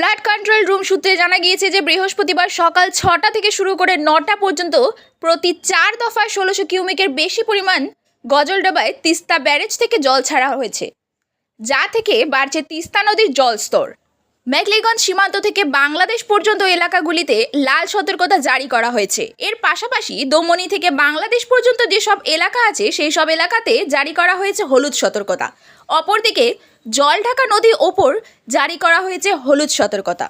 Flat control room সূত্রে জানা গিয়েছে যে বৃহস্পতিবার সকাল ছটা থেকে শুরু করে নটা পর্যন্ত প্রতি চার দফায় ষোলোশো কিউমিকের বেশি পরিমাণ গজলডাবায় তিস্তা ব্যারেজ থেকে জল ছাড়া হয়েছে, যা থেকে বাড়ছে তিস্তা নদীর জলস্তর মেঘলিগঞ্জ সীমান্ত থেকে বাংলাদেশ পর্যন্ত এলাকাগুলিতে লাল সতর্কতা জারি করা হয়েছে। এর পাশাপাশি দমনি থেকে বাংলাদেশ পর্যন্ত যেসব এলাকা আছে, সেই সব এলাকাতে জারি করা হয়েছে হলুদ সতর্কতা। অপরদিকে জলঢাকা নদীর ওপর জারি করা হয়েছে হলুদ সতর্কতা।